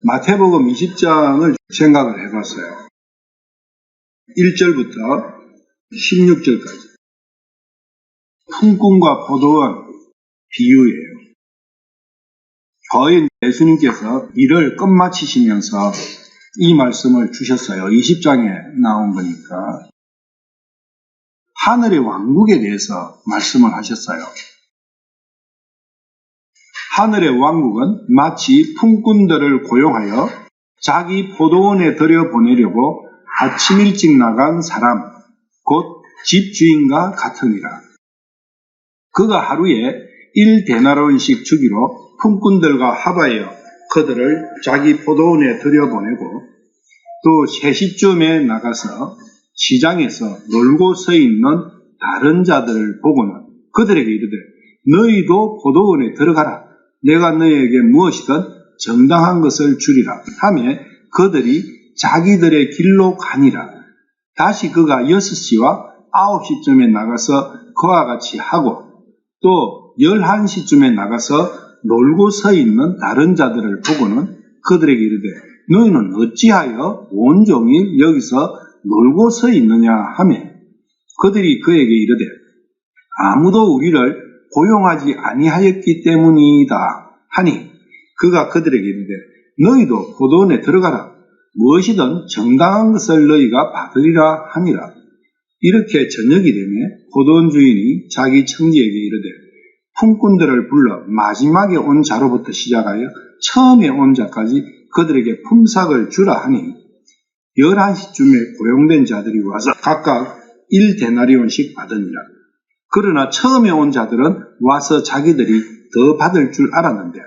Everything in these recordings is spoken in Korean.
마태복음 20장을 생각을 해봤어요. 1절부터 16절까지. 품꾼과 포도원 비유예요. 거의 예수님께서 일을 끝마치시면서 이 말씀을 주셨어요. 20장에 나온 거니까. 하늘의 왕국에 대해서 말씀을 하셨어요. 하늘의 왕국은 마치 품꾼들을 고용하여 자기 포도원에 들여보내려고 아침 일찍 나간 사람, 곧 집주인과 같으니라. 그가 하루에 1데나론씩 주기로 품꾼들과 합하여 그들을 자기 포도원에 들여보내고 또 3시쯤에 나가서 시장에서 놀고 서 있는 다른 자들을 보고는 그들에게 이르되 너희도 포도원에 들어가라. 내가 너희에게 무엇이든 정당한 것을 주리라. 하며 그들이 자기들의 길로 가니라. 다시 그가 6시와 9시쯤에 나가서 그와 같이 하고 또 11시쯤에 나가서 놀고 서 있는 다른 자들을 보고는 그들에게 이르되 너희는 어찌하여 온종일 여기서 놀고 서 있느냐 하며 그들이 그에게 이르되 아무도 우리를 고용하지 아니하였기 때문이다 하니 그가 그들에게 이르되 너희도 포도원에 들어가라 무엇이든 정당한 것을 너희가 받으리라 하니라 이렇게 저녁이 되매 포도원 주인이 자기 청지에게 이르되 품꾼들을 불러 마지막에 온 자로부터 시작하여 처음에 온 자까지 그들에게 품삯을 주라 하니 11시쯤에 고용된 자들이 와서 각각 1데나리온씩 받으니라. 그러나 처음에 온 자들은 와서 자기들이 더 받을 줄 알았는데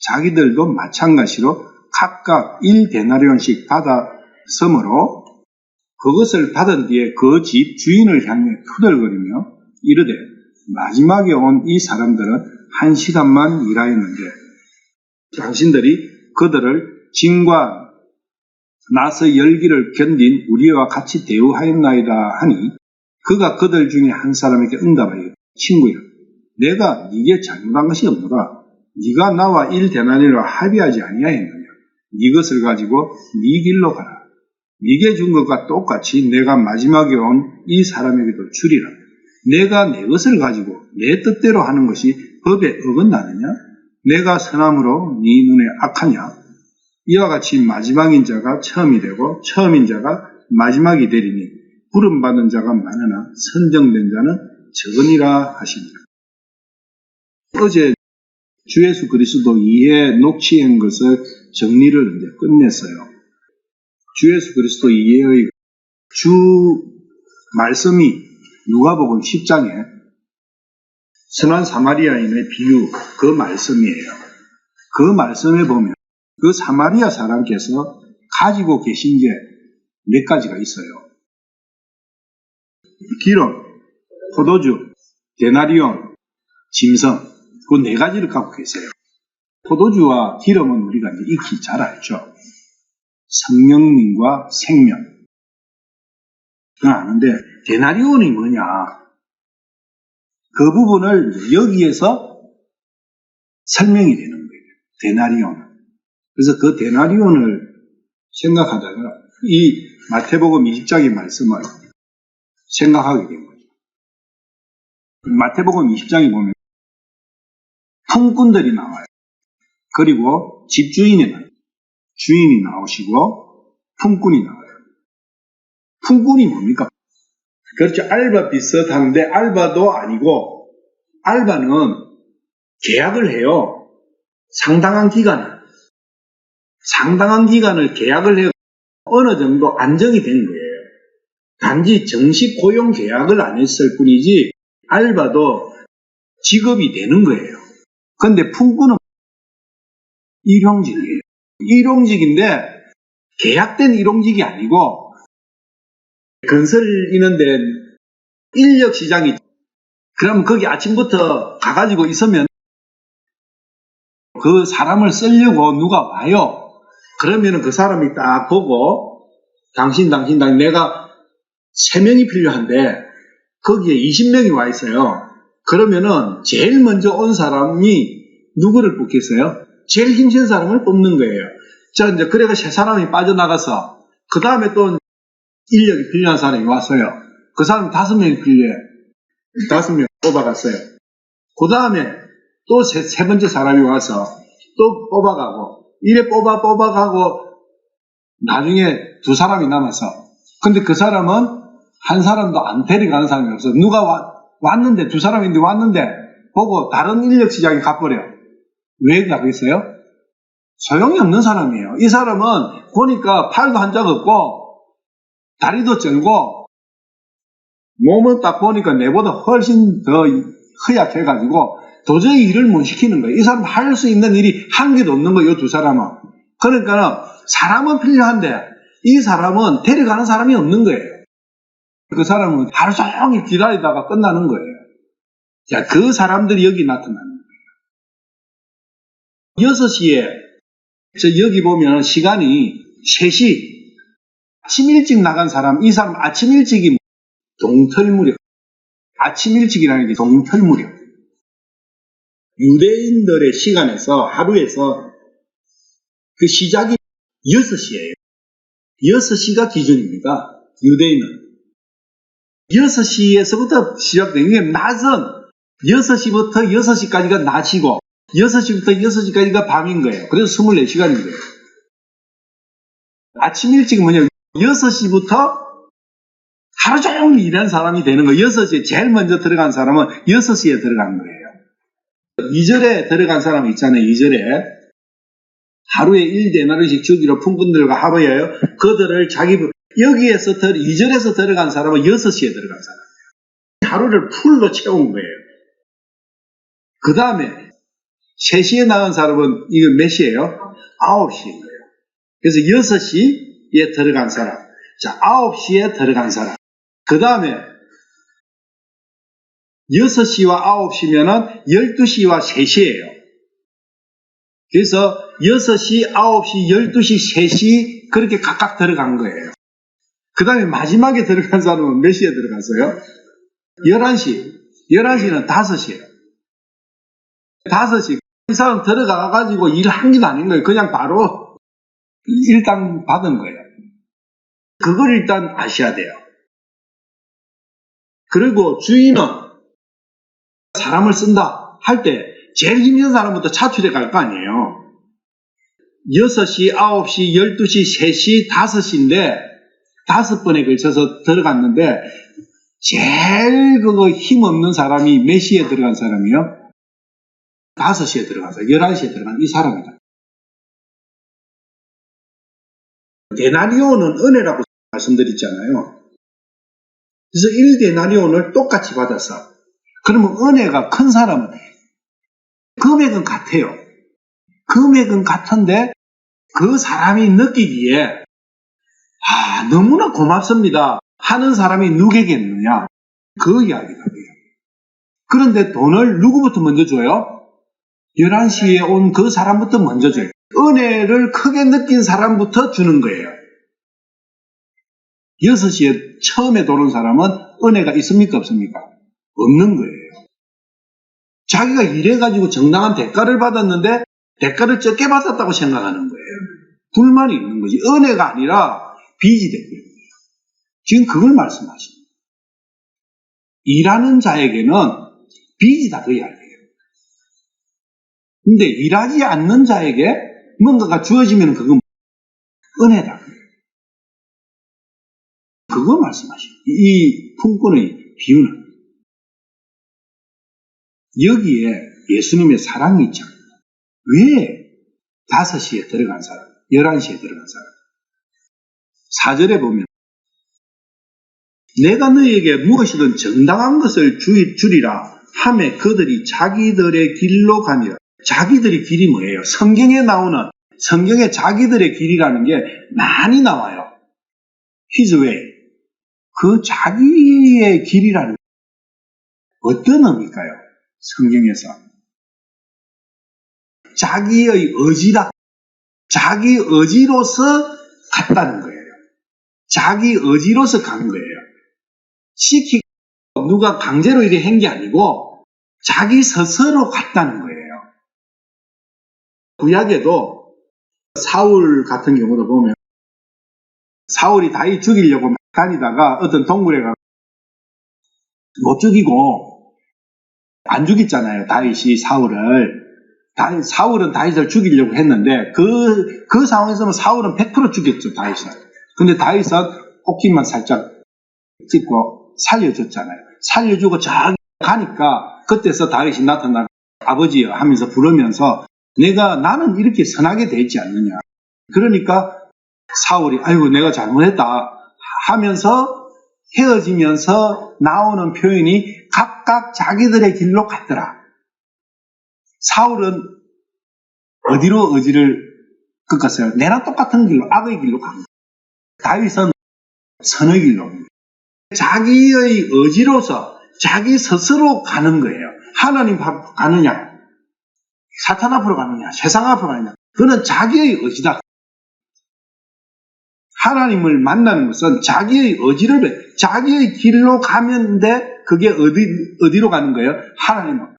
자기들도 마찬가지로 각각 1데나리온씩 받았으므로 그것을 받은 뒤에 그 집 주인을 향해 투덜거리며 이르되 마지막에 온 이 사람들은 한 시간만 일하였는데 당신들이 그들을 진과 나서 열기를 견딘 우리와 같이 대우하였나이다 하니 그가 그들 중에 한 사람에게 응답하여 친구야 내가 네게 잘못한 것이 없노라. 네가 나와 일 대나리로 합의하지 아니하였느냐? 네 것을 가지고 네 길로 가라. 네게 준 것과 똑같이 내가 마지막에 온 이 사람에게도 주리라. 내가 내 것을 가지고 내 뜻대로 하는 것이 법에 어긋나느냐? 내가 선함으로 네 눈에 악하냐? 이와 같이 마지막인 자가 처음이 되고 처음인 자가 마지막이 되리니 부름받은 자가 많으나 선정된 자는 적으니라 하십니다. 어제 주 예수 그리스도 이해 녹취한 것을 정리를 이제 끝냈어요. 주 예수 그리스도 이해의 주 말씀이 누가복음 10장에 선한 사마리아인의 비유 그 말씀이에요. 그 말씀에 보면 그 사마리아 사람께서 가지고 계신 게 몇 가지가 있어요. 기름, 포도주, 데나리온, 짐승 그 네 가지를 갖고 계세요. 포도주와 기름은 우리가 이제 익히 잘 알죠. 성령님과 생명. 그건 아는데 데나리온이 뭐냐? 그 부분을 여기에서 설명이 되는 거예요. 데나리온. 그래서 그 데나리온을 생각하다가 이 마태복음 20장의 말씀을 생각하게 된 거죠. 마태복음 20장에 보면 품꾼들이 나와요. 그리고 집주인이 나와요. 주인이 나오시고 품꾼이 나와요. 품꾼이 뭡니까? 그렇죠. 알바 비슷한데 알바도 아니고 알바는 계약을 해요. 상당한 기간을. 상당한 기간을 계약을 해요. 어느 정도 안정이 된 거예요. 단지 정식 고용 계약을 안 했을 뿐이지 알바도 직업이 되는 거예요. 근데 품꾼은 일용직이에요. 일용직인데 계약된 일용직이 아니고 건설 이는 데 인력 시장이 그럼 거기 아침부터 가가지고 있으면 그 사람을 쓰려고 누가 와요. 그러면은 그 사람이 딱 보고 당신 당신 당신 내가 세 명이 필요한데 거기에 20명이 와 있어요. 그러면은 제일 먼저 온 사람이 누구를 뽑겠어요? 제일 힘센 사람을 뽑는 거예요. 자, 이제 그래가 세 사람이 빠져나가서, 그 다음에 또 인력이 필요한 사람이 왔어요. 그 사람 다섯 명이 필요해. 다섯 명 뽑아갔어요. 그 다음에 또 세, 세 번째 사람이 와서 또 뽑아가고, 이래 뽑아 뽑아가고, 나중에 두 사람이 남아서, 근데 그 사람은 한 사람도 안 데려가는 사람이 없어. 누가 와- 왔는데, 두 사람인데 왔는데, 보고 다른 인력 시장에 가버려. 왜 가겠어요? 소용이 없는 사람이에요. 이 사람은 보니까 팔도 한짝 없고, 다리도 짧고, 몸은 딱 보니까 내보다 훨씬 더 허약해가지고, 도저히 일을 못 시키는 거예요. 이 사람 할 수 있는 일이 한 개도 없는 거예요, 이두 사람은. 그러니까 사람은 필요한데, 이 사람은 데려가는 사람이 없는 거예요. 그 사람은 하루 종일 기다리다가 끝나는 거예요. 자, 그 사람들이 여기 나타나는 거예요. 6시에, 저 여기 보면 시간이 3시, 아침 일찍 나간 사람, 이 사람 아침 일찍이 동털 무렵. 아침 일찍이라는 게 동털 무렵. 유대인들의 시간에서, 하루에서 그 시작이 6시예요. 6시가 기준입니다. 유대인은. 6시에서부터 시작되는 게 낮은 6시부터 6시까지가 낮이고 6시부터 6시까지가 밤인 거예요. 그래서 24시간인 거예요. 아침 일찍 뭐냐 6시부터 하루 종일 일하는 사람이 되는 거예요. 6시에 제일 먼저 들어간 사람은 6시에 들어간 거예요. 2절에 들어간 사람 있잖아요. 2절에 하루에 1데나리씩 주기로 품꾼들과 합의하여 그들을 자기 여기에서 들 2절에서 들어간 사람은 6시에 들어간 사람이에요. 하루를 풀로 채운 거예요. 그 다음에 3시에 나간 사람은 이거 몇 시예요? 9시인 거예요. 그래서 6시에 들어간 사람. 자, 9시에 들어간 사람. 그 다음에 6시와 9시면은 12시와 3시예요. 그래서 6시, 9시, 12시, 3시 그렇게 각각 들어간 거예요. 그 다음에 마지막에 들어간 사람은 몇 시에 들어갔어요? 11시. 11시는 5시예요. 5시. 이 사람 들어가가지고 개도 아닌 거예요. 그냥 바로 일당 받은 거예요. 그걸 일단 아셔야 돼요. 그리고 주인은 사람을 쓴다 할 때 제일 힘든 사람부터 차출해 갈 거 아니에요. 6시, 9시, 12시, 3시, 5시인데 다섯 번에 걸쳐서 들어갔는데 제일 그거 힘없는 사람이 몇 시에 들어간 사람이요? 5시에 들어가서 11시에 들어간 이 사람이다. 데나리온은 은혜라고 말씀드렸잖아요. 그래서 1데나리온을 똑같이 받아서 그러면 은혜가 큰 사람은 금액은 같아요. 금액은 같은데 그 사람이 느끼기에 아, 너무나 고맙습니다. 하는 사람이 누구겠느냐? 그 이야기가 돼요. 그런데 돈을 누구부터 먼저 줘요? 11시에 온 그 사람부터 먼저 줘요. 은혜를 크게 느낀 사람부터 주는 거예요. 6시에 처음에 들어온 사람은 은혜가 있습니까? 없습니까? 없는 거예요. 자기가 일해가지고 정당한 대가를 받았는데 대가를 적게 받았다고 생각하는 거예요. 불만이 있는 거지. 은혜가 아니라 거예요. 지금 그걸 말씀하십니다. 일하는 자에게는 빚이다 그 이야기예요. 근데 일하지 않는 자에게 뭔가가 주어지면 그건 은혜다. 그거 말씀하십니다. 이 품꾼의 비유는 여기에 예수님의 사랑이 있잖아요. 왜 5시에 들어간 사람, 11시에 들어간 사람? 4절에 보면 내가 너에게 무엇이든 정당한 것을 주- 주리라 함에 그들이 자기들의 길로 가니라. 자기들의 길이 뭐예요? 성경에 나오는 성경에 자기들의 길이라는 게 많이 나와요. His way. 그 자기의 길이라는 게 어떤 의미일까요? 성경에서. 자기의 의지다. 자기 의지로서 갔다는 거예요. 자기 의지로서 간 거예요. 시키 누가 강제로 이렇게 한 게 아니고 자기 스스로 갔다는 거예요. 구약에도 사울 같은 경우도 보면 사울이 다윗 죽이려고 막 다니다가 어떤 동굴에 가못 죽이고 안 죽였잖아요. 다윗이 사울을. 다윗, 사울은 다윗을 죽이려고 했는데 그, 그 상황에서는 사울은 100% 죽였죠. 다윗을. 근데 다윗은 옷깃만 살짝 찍고 살려줬잖아요. 살려주고 저기 가니까 그때서 다윗이 나타나 아버지여 하면서 부르면서 내가 나는 이렇게 선하게 되지 않느냐. 그러니까 사울이 아이고 내가 잘못했다 하면서 헤어지면서 나오는 표현이 각각 자기들의 길로 갔더라. 사울은 어디로 의지를 꺾었어요? 내랑 똑같은 길로 악의 길로 간 거예요. 다윗은 선의 길로 자기의 의지로서 자기 스스로 가는 거예요. 하나님 앞 가느냐, 사탄 앞으로 가느냐, 세상 앞으로 가느냐. 그는 자기의 의지다. 하나님을 만나는 것은 자기의 의지를 배, 자기의 길로 가면 돼. 그게 어디, 어디로 가는 거예요? 하나님 앞.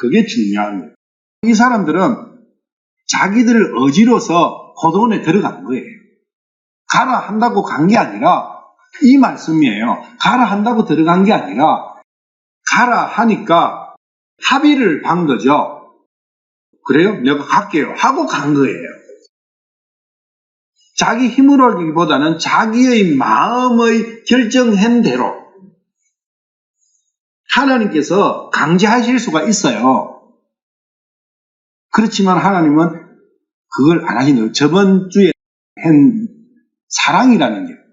그게 중요한 거예요. 이 사람들은 자기들 의지로서 고도원에 들어간 거예요. 가라 한다고 간 게 아니라 이 말씀이에요. 가라 한다고 들어간 게 아니라 가라 하니까 합의를 반 거죠. 그래요? 내가 갈게요. 하고 간 거예요. 자기 힘으로 하기보다는 자기의 마음의 결정한 대로 하나님께서 강제하실 수가 있어요. 그렇지만 하나님은 그걸 안 하시는. 저번 주에 한 사랑이라는 게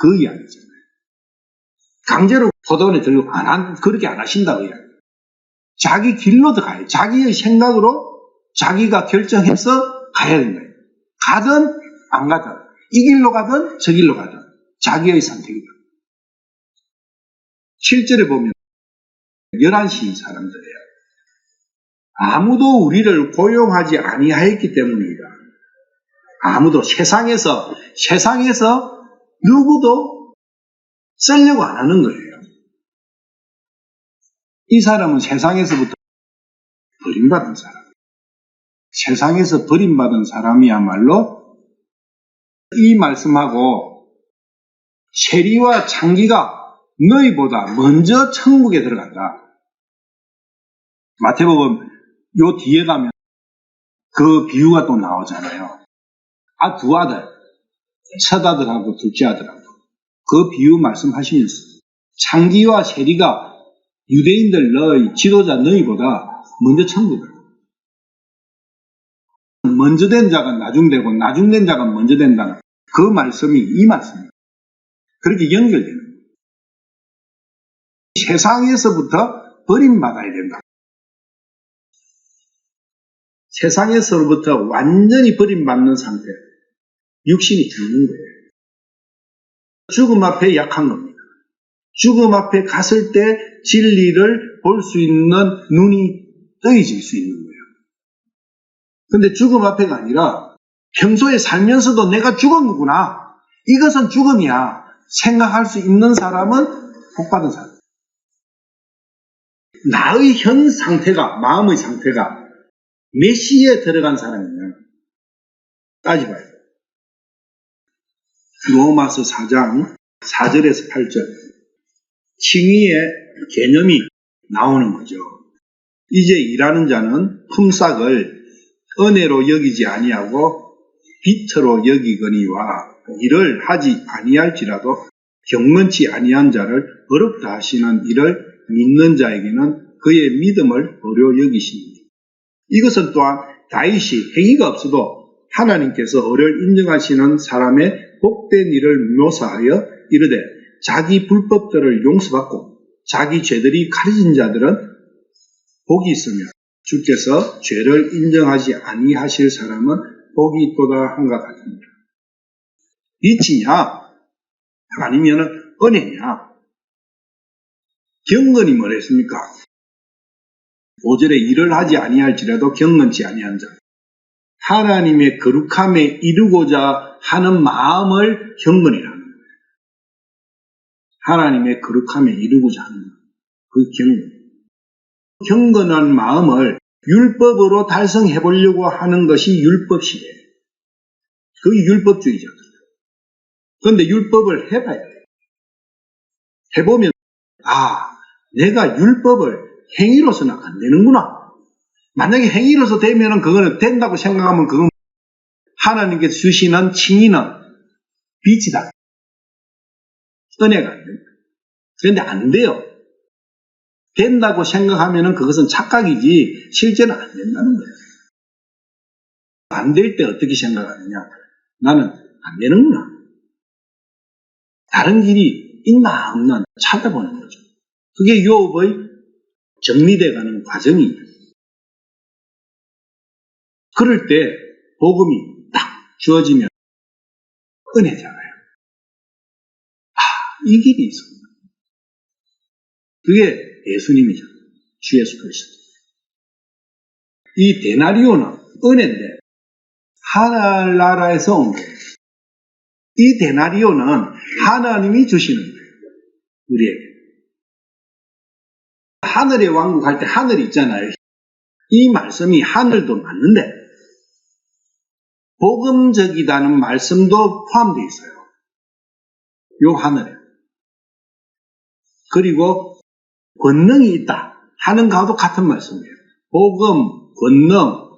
그 이야기잖아요. 강제로 포도원에 들고 안 한, 그렇게 안 하신다고 이야기. 자기 길로 들어가요. 자기의 생각으로 자기가 결정해서 가야 거예요. 가든 안 가든 이 길로 가든 저 길로 가든 자기의 선택이다. 실제로 보면 11시 사람들이에요. 아무도 우리를 고용하지 아니하였기 때문이다. 아무도 세상에서 세상에서 누구도 쓰려고 안 하는 거예요. 이 사람은 세상에서부터 버림받은 사람. 세상에서 버림받은 사람이야말로 이 말씀하고 세리와 창기가 너희보다 먼저 천국에 들어간다. 마태복음 요 뒤에 가면 그 비유가 또 나오잖아요. 아, 두 아들. 첫 아들하고 둘째 아들하고. 그 비유 말씀하시면서 창기와 세리가 유대인들 너희, 지도자 너희보다 먼저 천국에 먼저 된 자가 나중되고 나중된 자가 먼저 된다는 그 말씀이 이 말씀입니다. 그렇게 연결되는 거예요. 세상에서부터 버림받아야 된다. 세상에서부터 완전히 버림받는 상태. 육신이 죽는 거예요. 죽음 앞에 약한 겁니다. 죽음 앞에 갔을 때 진리를 볼 수 있는 눈이 떠해질 수 있는 거예요. 근데 죽음 앞에가 아니라 평소에 살면서도 내가 죽은 거구나. 이것은 죽음이야. 생각할 수 있는 사람은 복받은 사람. 나의 현 상태가, 마음의 상태가 몇 시에 들어간 사람이냐. 따지봐요. 로마서 4장 4절에서 8절. 칭의의 개념이 나오는 거죠. 이제 일하는 자는 품삯을 은혜로 여기지 아니하고 비터로 여기거니와 일을 하지 아니할지라도 경건치 아니한 자를 어렵다 하시는 일을 믿는 자에게는 그의 믿음을 어려 여기십니다. 이것은 또한 다윗이 행위가 없어도 하나님께서 어를 인정하시는 사람의 복된 일을 묘사하여 이르되 자기 불법들을 용서받고 자기 죄들이 가려진 자들은 복이 있으며 주께서 죄를 인정하지 아니하실 사람은 복이 있도다 한것 같습니다. 이치냐 아니면 은혜냐 경건이 뭐랬습니까? 5절에 일을 하지 아니할지라도 경건치 아니한 자 하나님의 거룩함에 이루고자 하는 마음을 경건이라는 거예요. 하나님의 거룩함에 이루고자 하는 그 경건. 경건한 마음을 율법으로 달성해 보려고 하는 것이 율법 시대예요. 그게 율법주의자들. 그런데 율법을 해봐야 돼. 해보면, 아, 내가 율법을 행위로서는 안 되는구나. 만약에 행위로서 되면은 그거는 된다고 생각하면 그건 하나님께서 주시는 칭의는 빛이다. 은혜가. 그런데 안 돼요. 된다고 생각하면은 그것은 착각이지 실제는 안 된다는 거예요. 안 될 때 어떻게 생각하느냐? 나는 안 되는구나. 다른 길이 있나 없나 찾아보는 거죠. 그게 요업의 정리돼가는 과정이에요. 그럴 때 복음이 딱 주어지면 은혜잖아요. 아, 이 길이 있습니다. 그게 예수님이죠. 주 예수 그리스도. 이 데나리오는 은혜인데 하늘나라에서 온 거예요. 이 데나리오는 하나님이 주시는 거예요. 우리에게. 하늘의 왕국 할 때 하늘이 있잖아요. 이 말씀이 하늘도 맞는데 복음적이다는 말씀도 포함되어 있어요. 요 하늘에. 그리고 권능이 있다 하는 것도 같은 말씀이에요. 복음, 권능,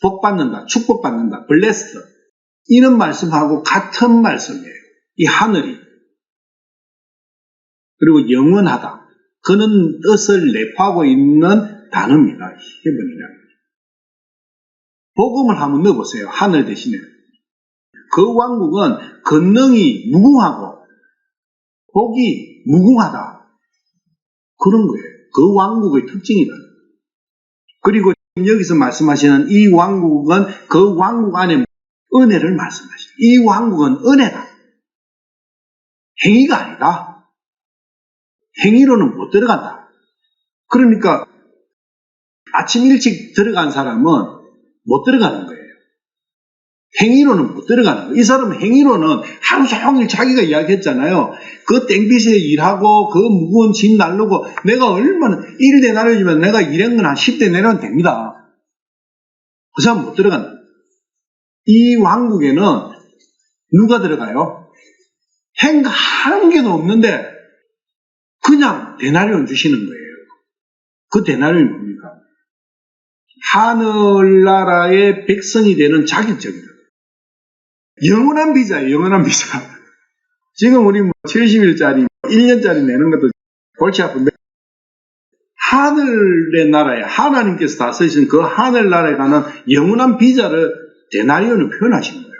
복 받는다, 축복 받는다, 블레스드 이런 말씀하고 같은 말씀이에요. 이 하늘이. 그리고 영원하다. 그는 뜻을 내포하고 있는 단어입니다. 히브리라. 복음을 한번 넣어보세요. 하늘 대신에. 그 왕국은 권능이 무궁하고 복이 무궁하다. 그런 거예요. 그 왕국의 특징이다. 그리고 여기서 말씀하시는 이 왕국은 그 왕국 안에 은혜를 말씀하시죠. 이 왕국은 은혜다. 행위가 아니다. 행위로는 못 들어간다. 그러니까 아침 일찍 들어간 사람은 못 들어가는 거예요. 행위로는 못 들어가는 거예요. 이 사람은 행위로는 하루 종일 자기가 이야기했잖아요. 그 땡빛에 일하고 그 무거운 짐 날르고 내가 얼마나 1대 나눠주면 내가 일한 건 한 10대 내려면 됩니다. 그 사람 못 들어간다. 이 왕국에는 누가 들어가요? 행가 한 개도 없는데 그냥 대나리온 주시는 거예요. 그 대나리온이 뭡니까? 하늘나라의 백성이 되는 자격증이다. 영원한 비자예요, 영원한 비자. 지금 우리 뭐 70일짜리, 1년짜리 내는 것도 골치 아픈데, 하늘의 나라에, 하나님께서 다스리신 그 하늘나라에 가는 영원한 비자를 데나리온을 표현하신 거예요.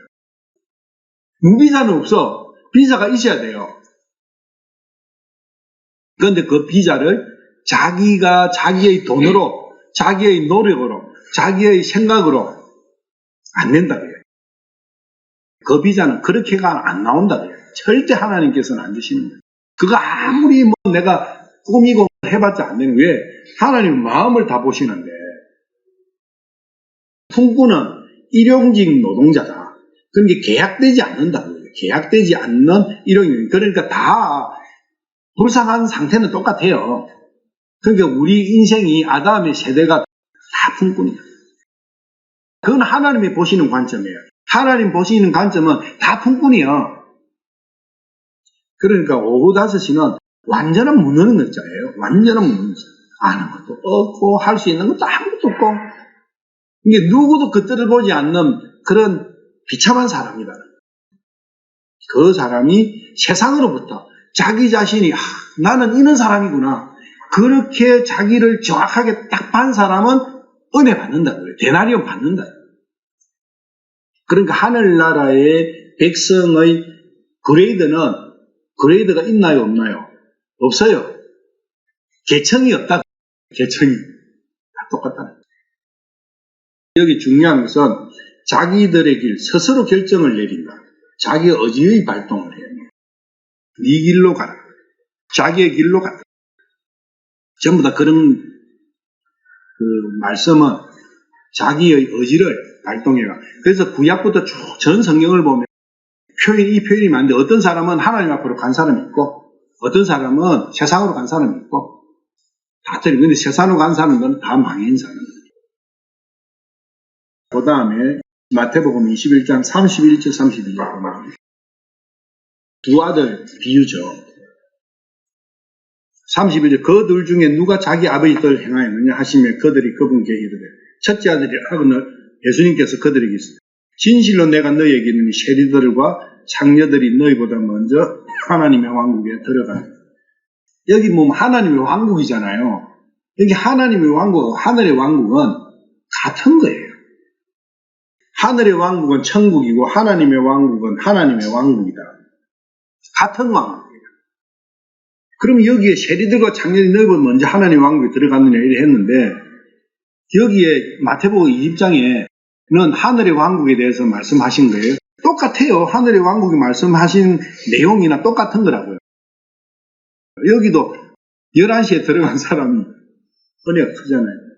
무비자는 없어. 비자가 있어야 돼요. 그런데 그 비자를 자기가 자기의 돈으로, 자기의 노력으로, 자기의 생각으로 안 낸다 그래요. 그 비자는 그렇게가 안 나온다 그래요. 절대 하나님께서는 안 주시는 거예요. 그거 아무리 뭐 내가 꾸미고 해봤자 안 되는 왜 하나님 마음을 다 보시는데 풍구는 일용직 노동자다. 그러니까 계약되지 않는다. 계약되지 않는 일용직 그러니까 다 불쌍한 상태는 똑같아요. 그러니까 우리 인생이 아담의 세대가 다 풍꾼이야. 그건 하나님이 보시는 관점이에요. 하나님 보시는 관점은 다 풍꾼이요. 그러니까 오후 5시는 완전한 무너는 글자예요. 완전한 무너는 글자. 아는 것도 없고 할 수 있는 것도 아무것도 없고 이게 누구도 그 뜻을 보지 않는 그런 비참한 사람이다. 그 사람이 세상으로부터 자기 자신이 아, 나는 이런 사람이구나. 그렇게 자기를 정확하게 딱반 사람은 은혜 받는다. 대나리온 받는다. 그러니까 하늘나라의 백성의 그레이드는 그레이드가 있나요 없나요? 없어요. 계층이 없다. 계층이 다 똑같다. 여기 중요한 것은 자기들의 길 스스로 결정을 내린다. 자기 의지의 발동을 해야 돼. 네 길로 가라. 자기의 길로 가라. 전부 다 그런 그 말씀은 자기의 의지를 발동해라. 그래서 구약부터 쭉 전 성경을 보면 표현, 이 표현이 많은데 어떤 사람은 하나님 앞으로 간 사람이 있고 어떤 사람은 세상으로 간 사람이 있고 다 틀려. 근데 세상으로 간 사람은 다 망한 사람이에요. 그 다음에 마태복음 21장 31절 32절 보면 두 아들 비유죠. 31절 그들 중에 누가 자기 아버지 뜻을 행하였느냐 하시며 그들이 그분께 이르되 첫째 아들이 하거늘 예수님께서 그들에게 있으되 진실로 내가 너희에게 이르니 세리들과 장녀들이 너희보다 먼저 하나님의 왕국에 들어가는 여기 뭐 하나님의 왕국이잖아요. 여기 하나님의 왕국, 하늘의 왕국은 같은 거예요. 하늘의 왕국은 천국이고 하나님의 왕국은 하나님의 왕국이다. 같은 왕국이에요. 그럼 여기에 세리들과 장년이 너희보다 먼저 하나님의 왕국에 들어갔느냐 이래 했는데 여기에 마태복음 20장에는 하늘의 왕국에 대해서 말씀하신 거예요. 똑같아요. 하늘의 왕국이 말씀하신 내용이나 똑같은 거라고요. 여기도 11시에 들어간 사람이 은혜가 크잖아요.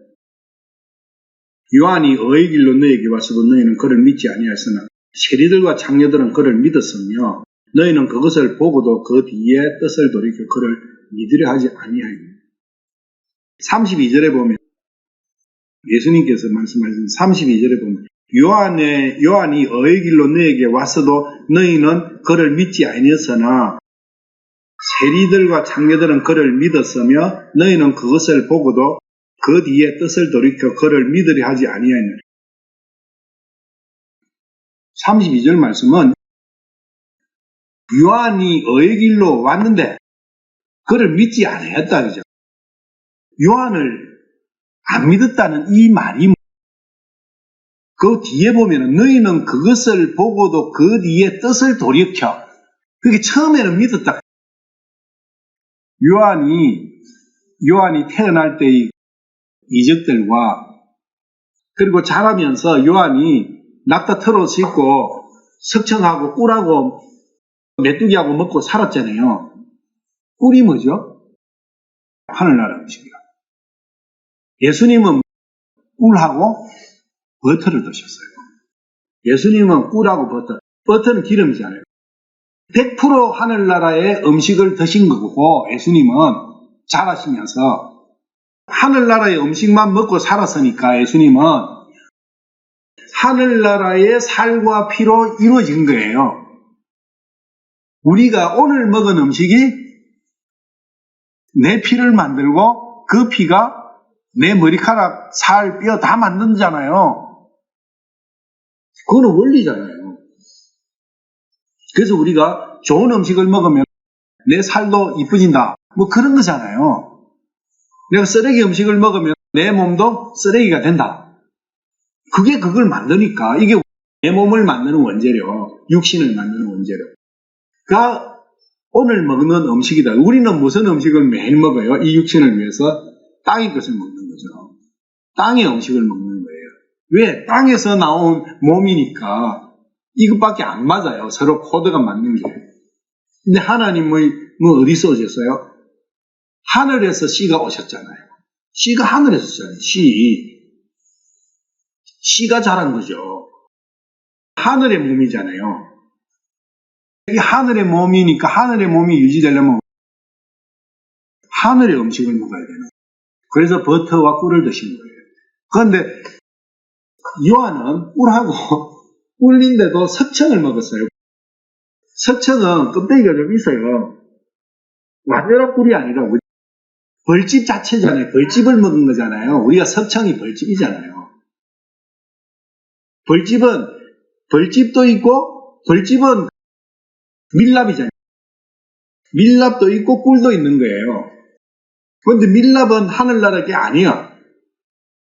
요한이 어의 길로 너에게 왔어도 너희는 그를 믿지 아니하였으나 세리들과 장녀들은 그를 믿었으며 너희는 그것을 보고도 그 뒤에 뜻을 돌이켜 그를 믿으려 하지 아니하였느냐. 32절에 보면 예수님께서 말씀하신 32절에 보면 요한의, 요한이 어의 길로 너에게 왔어도 너희는 그를 믿지 아니었으나 세리들과 장녀들은 그를 믿었으며 너희는 그것을 보고도 그 뒤에 뜻을 돌이켜 그를 믿으려 하지 아니하였느냐. 32절 말씀은 요한이 어의 길로 왔는데 그를 믿지 아니했다 그죠? 요한을 안 믿었다는 이 말이 그 뒤에 보면 너희는 그것을 보고도 그 뒤에 뜻을 돌이켜 그게 처음에는 믿었다. 요한이 요한이 태어날 때의 이적들과 그리고 자라면서 요한이 낙타 털옷 입고 석청하고 꿀하고 메뚜기하고 먹고 살았잖아요. 꿀이 뭐죠? 하늘나라 음식이요. 예수님은 꿀하고 버터를 드셨어요. 예수님은 꿀하고 버터. 버터는 기름이잖아요. 100% 하늘나라의 음식을 드신 거고 예수님은 자라시면서 하늘나라의 음식만 먹고 살았으니까 예수님은 하늘나라의 살과 피로 이루어진 거예요. 우리가 오늘 먹은 음식이 내 피를 만들고 그 피가 내 머리카락, 살, 뼈 다 만든잖아요. 그거는 원리잖아요. 그래서 우리가 좋은 음식을 먹으면 내 살도 이뻐진다. 뭐 그런 거잖아요. 내가 쓰레기 음식을 먹으면 내 몸도 쓰레기가 된다. 그게 그걸 만드니까 이게 내 몸을 만드는 원재료, 육신을 만드는 원재료. 가 오늘 먹는 음식이다. 우리는 무슨 음식을 매일 먹어요? 이 육신을 위해서 땅의 것을 먹는 거죠. 땅의 음식을 먹는 거예요. 왜? 땅에서 나온 몸이니까 이것밖에 안 맞아요. 서로 코드가 맞는 게. 근데 하나님의 뭐 어디서 오셨어요? 하늘에서 씨가 오셨잖아요. 씨가 하늘에서 오셨잖아요. 씨. 씨가 자란 거죠. 하늘의 몸이잖아요. 이게 하늘의 몸이니까 하늘의 몸이 유지되려면 하늘의 음식을 먹어야 되는 거예요. 그래서 버터와 꿀을 드신 거예요. 그런데 요한은 꿀하고 꿀인데도 석청을 먹었어요. 석청은 껍데기가 좀 있어요. 완전한 꿀이 아니라 벌집 자체잖아요. 벌집을 먹은 거잖아요. 우리가 석청이 벌집이잖아요. 벌집은 벌집도 있고 벌집은 밀랍이잖아요. 밀랍도 있고 꿀도 있는 거예요. 그런데 밀랍은 하늘나라 게 아니야.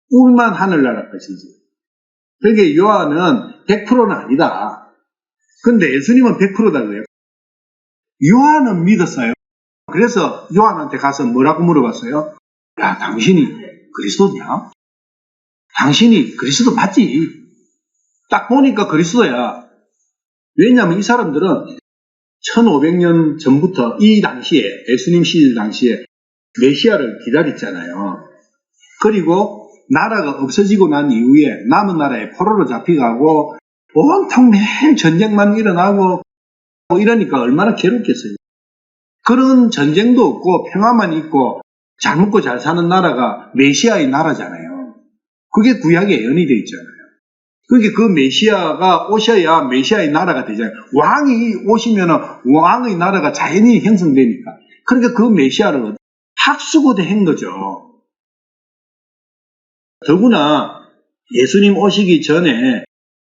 꿀만 하늘나라 것이지. 그게 요한은 100%는 아니다. 근데 예수님은 100%다 그래요. 요한은 믿었어요. 그래서 요한한테 가서 뭐라고 물어봤어요? 야, 당신이 그리스도냐? 당신이 그리스도 맞지? 딱 보니까 그리스도야. 왜냐하면 이 사람들은 1500년 전부터 이 당시에, 예수님 시대 당시에 메시아를 기다렸잖아요. 그리고 나라가 없어지고 난 이후에 남은 나라에 포로로 잡혀가고 온통 매일 전쟁만 일어나고 이러니까 얼마나 괴롭겠어요. 그런 전쟁도 없고 평화만 있고 잘 먹고 잘 사는 나라가 메시아의 나라잖아요. 그게 구약에 예언이 돼 있잖아요. 그게 그 메시아가 오셔야 메시아의 나라가 되잖아요. 왕이 오시면 왕의 나라가 자연히 형성되니까. 그러니까 그 메시아를 합수고대 한 거죠. 더구나 예수님 오시기 전에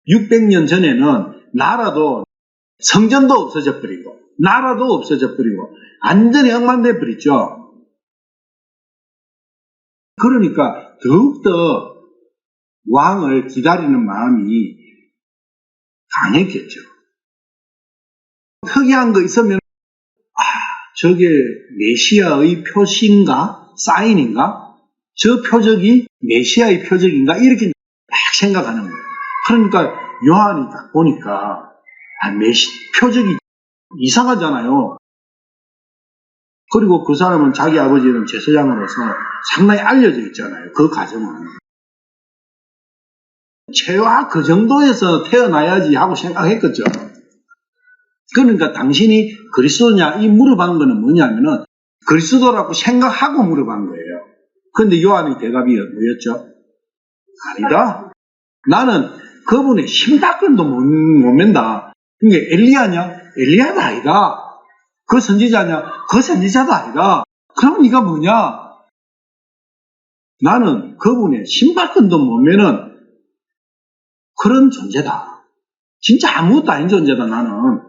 600년 전에는 나라도 성전도 없어져 버리고 나라도 없어져 버리고 완전히 엉망돼 버렸죠. 그러니까 더욱더 왕을 기다리는 마음이 강했겠죠. 특이한 거 있으면 아 저게 메시아의 표시인가 사인인가 저 표적이 메시아의 표적인가 이렇게 막 생각하는 거예요. 그러니까 요한이 딱 보니까 아, 메시 표적이 이상하잖아요. 그리고 그 사람은 자기 아버지는 제사장으로서 상당히 알려져 있잖아요. 그 가정은. 최하 그 정도에서 태어나야지 하고 생각했겠죠. 그러니까 당신이 그리스도냐 이 물어본 거는 뭐냐면은 그리스도라고 생각하고 물어본 거예요. 근데 요한의 대답이 뭐였죠? 아니다. 나는 그분의 심다끈도 못, 못 맨다. 그게 엘리야냐? 엘리야도 아니다. 그 선지자냐? 그 선지자도 아니다. 그럼 네가 뭐냐? 나는 그분의 신발끈도 못 매는 그런 존재다. 진짜 아무것도 아닌 존재다, 나는.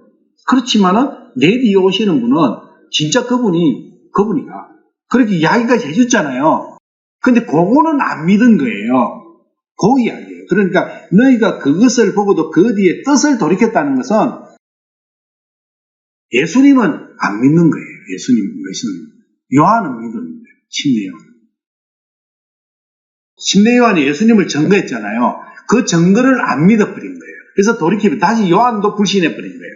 그렇지만은, 내 뒤에 오시는 분은 진짜 그분이, 그분이다. 그렇게 이야기까지 해줬잖아요. 근데 그거는 안 믿은 거예요. 그 이야기예요. 그러니까 너희가 그것을 보고도 그 뒤에 뜻을 돌이켰다는 것은 예수님은 안 믿는 거예요. 예수님, 예수님. 요한은 믿었는데, 침례요 한. 침례요한이 예수님을 증거했잖아요. 그 증거를 안 믿어버린 거예요. 그래서 돌이키면 다시 요한도 불신해버린 거예요.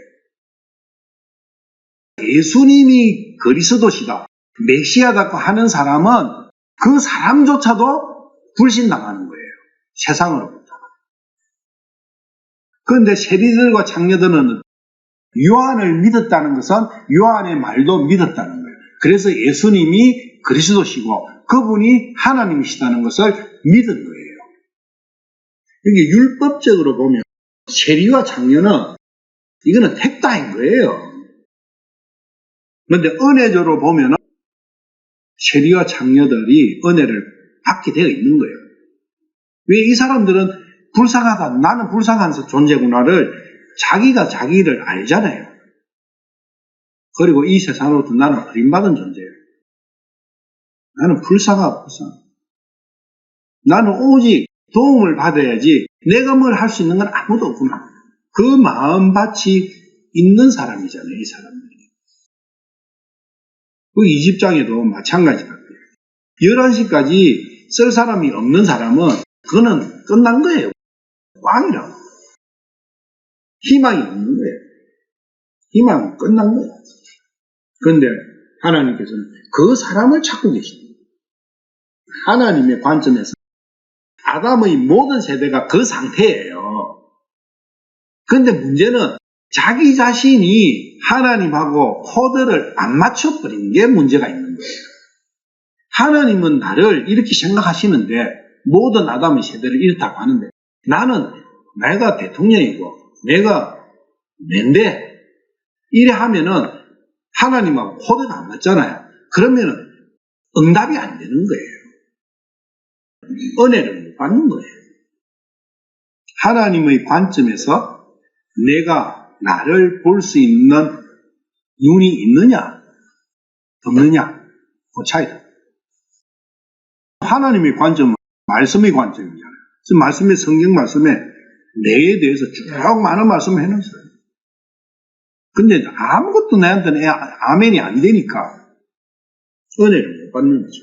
예수님이 그리스도시다, 메시아다고 하는 사람은 그 사람조차도 불신당하는 거예요. 세상으로부터. 그런데 세리들과 장녀들은 요한을 믿었다는 것은 요한의 말도 믿었다는 거예요. 그래서 예수님이 그리스도시고 그분이 하나님이시다는 것을 믿은 거예요. 이게 율법적으로 보면 세리와 장녀는 이거는 택다인 거예요. 그런데 은혜적으로 보면 세리와 장녀들이 은혜를 받게 되어 있는 거예요. 왜 이 사람들은 불쌍하다, 나는 불쌍한 존재구나를 자기가 자기를 알잖아요. 그리고 이 세상으로부터 나는 버림받은 존재예요. 나는 불쌍하고 불쌍. 나는 오직 도움을 받아야지 내가 뭘 할 수 있는 건 아무도 없구나. 그 마음밭이 있는 사람이잖아요, 이 사람들이. 그 20장에도 마찬가지 같아요. 11시까지 쓸 사람이 없는 사람은 그거는 끝난 거예요. 왕이라고. 희망이 없는 거예요. 희망은 끝난 거예요. 그런데 하나님께서는 그 사람을 찾고 계십니다. 하나님의 관점에서 아담의 모든 세대가 그 상태예요. 그런데 문제는 자기 자신이 하나님하고 코드를 안 맞춰버린 게 문제가 있는 거예요. 하나님은 나를 이렇게 생각하시는데 모든 아담의 세대를 이렇다고 하는데 나는 내가 대통령이고 내가 낸데 이래 하면은 하나님하고 코드가 안 맞잖아요. 그러면은 응답이 안 되는 거예요. 은혜를 못 받는 거예요. 하나님의 관점에서 내가 나를 볼 수 있는 눈이 있느냐, 없느냐, 그 차이다. 하나님의 관점은 말씀의 관점이잖아요. 그래서 말씀의 성경 말씀에 내에 대해서 쭉 많은 말씀을 해놨어요. 근데 아무것도 내한테는 아멘이 안 되니까 은혜를 못 받는 거죠.